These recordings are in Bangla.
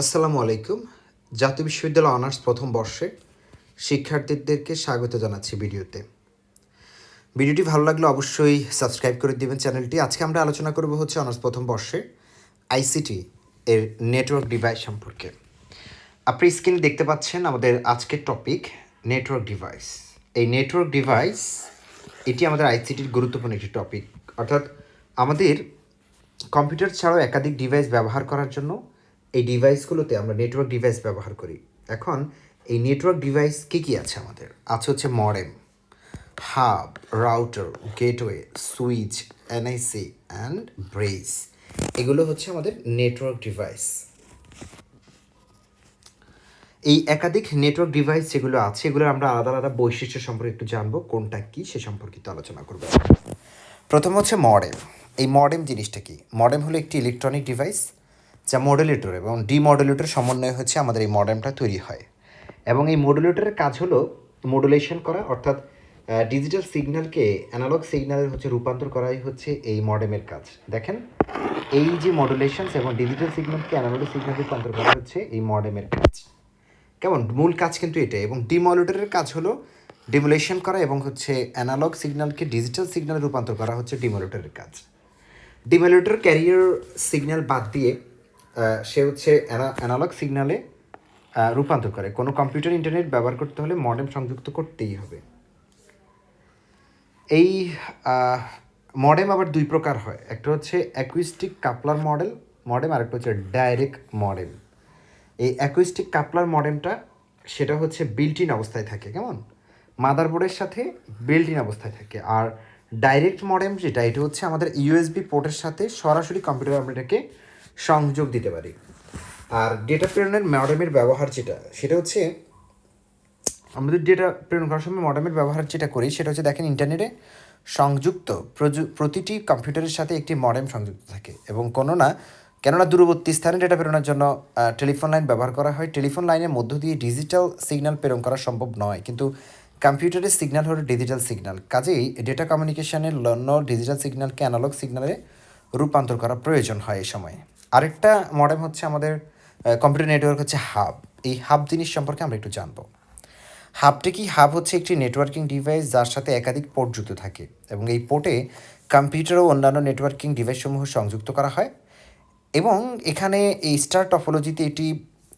আসসালামু আলাইকুম। জাতীয় বিশ্ববিদ্যালয় অনার্স প্রথম বর্ষে শিক্ষার্থীদেরকে স্বাগত জানাচ্ছি ভিডিওতে। ভিডিওটি ভালো লাগলে অবশ্যই সাবস্ক্রাইব করে দিবেন চ্যানেলটি। আজকে আমরা আলোচনা করব হচ্ছে অনার্স প্রথম বর্ষে আইসিটি এর নেটওয়ার্ক ডিভাইস সম্পর্কে। আপনি স্ক্রিনে দেখতে পাচ্ছেন আমাদের আজকের টপিক, নেটওয়ার্ক ডিভাইস। এই নেটওয়ার্ক ডিভাইস, এটি আমাদের আইসিটির গুরুত্বপূর্ণ একটি টপিক। অর্থাৎ আমাদের কম্পিউটার ছাড়াও একাধিক ডিভাইস ব্যবহার করার জন্য এই ডিভাইসগুলোতে আমরা নেটওয়ার্ক ডিভাইস ব্যবহার করি। এখন এই নেটওয়ার্ক ডিভাইস কী কী আছে আমাদের? আছে হচ্ছে modem hub router gateway switch NIC and brace এগুলো হচ্ছে আমাদের নেটওয়ার্ক ডিভাইস এই একাধিক নেটওয়ার্ক ডিভাইস যেগুলো আছে এগুলো আমরা আলাদা আলাদা বৈশিষ্ট্য সম্পর্কে একটু জানব, কোনটা কী সে সম্পর্কিত আলোচনা করব। প্রথম হচ্ছে মডেম এই মডেম জিনিসটা কি? মডেম হলো একটি ইলেকট্রনিক ডিভাইস যা মডুলেটর এবং ডিমডুলেটর সমন্বয় হচ্ছে আমাদের এই মডেমটা তৈরি হয়। এবং এই মডুলেটরের কাজ হলো মডুলেশন করা, অর্থাৎ ডিজিটাল সিগন্যালকে অ্যানালগ সিগন্যালের হচ্ছে রূপান্তর করাই হচ্ছে এই মডেমের কাজ। দেখেন, এই যে মডুলেশনস এবং ডিজিটাল সিগন্যালকে অ্যানালগ সিগন্যাল রূপান্তর করা হচ্ছে এই মডেমের কাজ। কেমন? মূল কাজ কিন্তু এটাই। এবং ডিমলিউটারের কাজ হলো ডিমুলেশন করা এবং হচ্ছে অ্যানালগ সিগন্যালকে ডিজিটাল সিগন্যালে রূপান্তর করা হচ্ছে ডিমলিউটারের কাজ। ডিমলিউটার ক্যারিয়ার সিগন্যাল বাদ দিয়ে সে হচ্ছে অ্যানালগ সিগনালে রূপান্তর করে। কোনো কম্পিউটার ইন্টারনেট ব্যবহার করতে হলে মডেম সংযুক্ত করতেই হবে। এই মডেম আবার দুই প্রকার হয়। একটা হচ্ছে অ্যাকুইস্টিক কাপলার মডেল মডেম আর একটা হচ্ছে ডাইরেক্ট মডেম এই অ্যাকুইস্টিক কাপলার মডেমটা সেটা হচ্ছে বিল্ট ইন অবস্থায় থাকে, কেমন? মাদারবোর্ডের সাথে বিল্ট ইন অবস্থায় থাকে। আর ডাইরেক্ট মডেম যেটা, এটা হচ্ছে আমাদের ইউএসবি পোর্টের সাথে সরাসরি কম্পিউটার আমরা এটাকে সংযোগ দিতে পারি। আর ডেটা প্রেরণের মডেমের ব্যবহার যেটা, সেটা হচ্ছে আমাদের ডেটা প্রেরণ করার সময় মডেমের ব্যবহার যেটা করি, সেটা হচ্ছে দেখেন ইন্টারনেটে সংযুক্ত প্রতিটি কম্পিউটারের সাথে একটি মডেম সংযুক্ত থাকে এবং কোনো না, কেননা দূরবর্তী স্থানে ডেটা প্রেরণের জন্য টেলিফোন লাইন ব্যবহার করা হয়। টেলিফোন লাইনের মধ্য দিয়ে ডিজিটাল সিগন্যাল প্রেরণ করা সম্ভব নয়। কিন্তু কম্পিউটারের সিগন্যাল হলো ডিজিটাল সিগন্যাল কাজেই ডেটা কমিউনিকেশনের জন্য ডিজিটাল সিগন্যালকে অ্যানালগ সিগন্যালে রূপান্তর করা প্রয়োজন হয় এই সময়। আরেকটা মডেম হচ্ছে আমাদের কম্পিউটার নেটওয়ার্ক হচ্ছে হাব এই হাব জিনিস সম্পর্কে আমরা একটু জানব। হাবটি কি? হাব হচ্ছে একটি নেটওয়ার্কিং ডিভাইস যার সাথে একাধিক পোর্ট যুক্ত থাকে এবং এই পোর্টে কম্পিউটার ও অন্যান্য নেটওয়ার্কিং ডিভাইসসমূহ সংযুক্ত করা হয় এবং এখানে এই স্টার টপোলজিতে এটি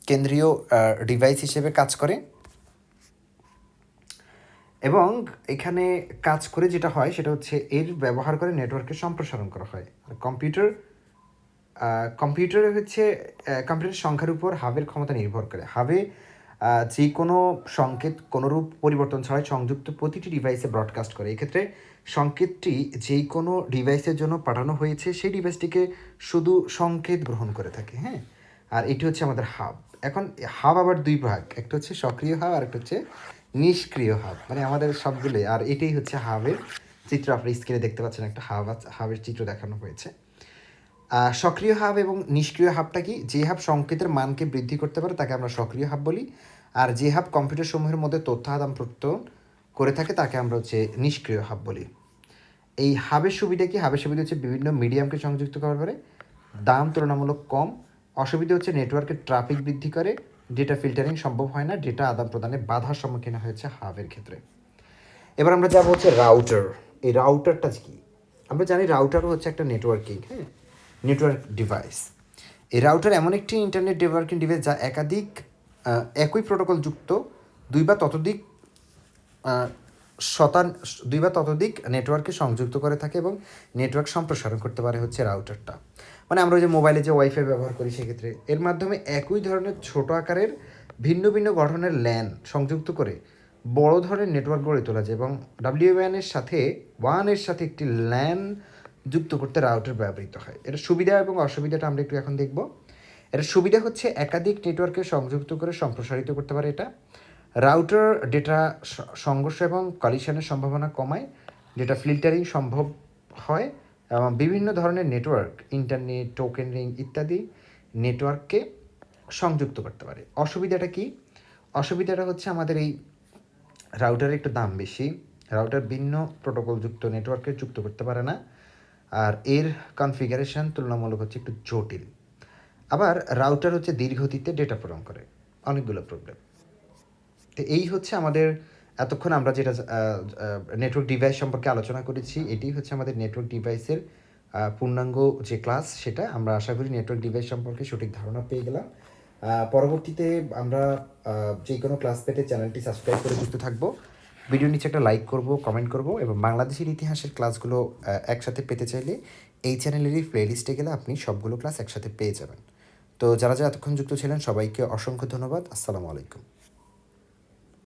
কেন্দ্রীয় ডিভাইস হিসেবে কাজ করে এবং এখানে কাজ করে যেটা হয় সেটা হচ্ছে এর ব্যবহার করে নেটওয়ার্কে সম্প্রসারণ করা হয়। আর কম্পিউটার কম্পিউটারে হচ্ছে কম্পিউটার সংখ্যার উপর হাবের ক্ষমতা নির্ভর করে। হাবে যে কোনো সংকেত কোনোরূপ পরিবর্তন ছাড়াই সংযুক্ত প্রতিটি ডিভাইসে ব্রডকাস্ট করে। এক্ষেত্রে সংকেতটি যেই কোনো ডিভাইসের জন্য পাঠানো হয়েছে, সেই ডিভাইসটিকে শুধু সংকেত গ্রহণ করে থাকে হ্যাঁ? আর এটি হচ্ছে আমাদের হাব। এখন হাব আবার দুই ভাগ, একটা হচ্ছে সক্রিয় হাব আর একটা হচ্ছে নিষ্ক্রিয় হাব মানে আমাদের সবগুলোই। আর এটাই হচ্ছে হাবের চিত্র। আপনি স্ক্রিনে দেখতে পাচ্ছেন একটা হাব হাবের চিত্র দেখানো হয়েছে। সক্রিয় হাব এবং নিষ্ক্রিয় হাবটা কি? যে হাব সংকেতের মানকে বৃদ্ধি করতে পারে তাকে আমরা সক্রিয় হাব বলি। আর যে হাব কম্পিউটার সমূহের মধ্যে তথ্য আদান প্রত্যয়ন করে থাকে তাকে আমরা হচ্ছে নিষ্ক্রিয় হাব বলি। এই হাবের সুবিধা কি? হাবের সুবিধা হচ্ছে বিভিন্ন মিডিয়ামকে সংযুক্ত করার পরে দাম তুলনামূলক কম। অসুবিধা হচ্ছে নেটওয়ার্কের ট্রাফিক বৃদ্ধি করে, ডেটা ফিল্টারিং সম্ভব হয় না, ডেটা আদান প্রদানে বাধার সম্মুখীন হয়েছে হাবের ক্ষেত্রে। এবার আমরা যাব হচ্ছে রাউটার। এই রাউটারটা কি? আমরা জানি রাউটারও হচ্ছে একটা নেটওয়ার্কিং হ্যাঁ? Network device. এই রাউটার এমন একটি ইন্টারনেট নেটওয়ার্কিং ডিভাইস যা একাধিক একই প্রোটোকল যুক্ত, দুই বা ততোধিক শতান, দুই বা ততোধিক নেটওয়ার্কে সংযুক্ত করে থাকে এবং নেটওয়ার্ক সম্প্রসারণ করতে পারে হচ্ছে রাউটারটা। মানে আমরা যে মোবাইলে যে ওয়াইফাই ব্যবহার করি সেক্ষেত্রে, এর মাধ্যমে একই ধরনের ছোট আকারের ভিন্ন ভিন্ন গঠনের ল্যান সংযুক্ত করে বড় ধরনের নেটওয়ার্ক গড়ে তোলা যায় এবং ডাব্লিউ এর সাথে ওয়ানের সাথে একটি ল্যান যুক্ত করতে রাউটার ব্যবহৃত হয়। এর সুবিধা এবং অসুবিধাটা আমরা একটু এখন দেখব। এর সুবিধা হচ্ছে একাধিক নেটওয়ার্কে সংযুক্ত করে সম্প্রসারিত করতে পারে এটা। রাউটার ডেটা সংঘর্ষ এবং কলিশনের সম্ভাবনা কমায়, ডেটা ফিল্টারিং সম্ভব হয় এবং বিভিন্ন ধরনের নেটওয়ার্ক, ইন্টারনেট, টোকেন রিং ইত্যাদি নেটওয়ার্ককে সংযুক্ত করতে পারে। অসুবিধাটা কি? অসুবিধাটা হচ্ছে আমাদের এই রাউটারের একটু দাম বেশি। রাউটার ভিন্ন প্রোটোকলযুক্ত নেটওয়ার্কে যুক্ত করতে পারে না। আর এর কনফিগারেশন তুলনামূলক হচ্ছে একটু জটিল। আবার রাউটার হচ্ছে দীর্ঘতিতে ডেটা প্রদান করে, অনেকগুলো প্রবলেম তো এই হচ্ছে আমাদের, এতক্ষণ আমরা যেটা নেটওয়ার্ক ডিভাইস সম্পর্কে আলোচনা করেছি, এটি হচ্ছে আমাদের নেটওয়ার্ক ডিভাইসের পূর্ণাঙ্গ যে ক্লাস সেটা আমরা আশা করি নেটওয়ার্ক ডিভাইস সম্পর্কে সঠিক ধারণা পেয়ে গেলাম। পরবর্তীতে আমরা যে কোনো ক্লাস পেতে চ্যানেলটি সাবস্ক্রাইব করে যুক্ত থাকব। ভিডিও নিচে একটা লাইক করব কমেন্ট করব এবং বাংলাদেশের ইতিহাসের ক্লাসগুলো একসাথে পেতে চাইলে এই চ্যানেলেরই প্লেলিস্টে গেলে আপনি সবগুলো ক্লাস একসাথে পেয়ে যাবেন। তো যারা যারা এতক্ষণ যুক্ত ছিলেন, সবাইকে অসংখ্য ধন্যবাদ। আসসালামু আলাইকুম।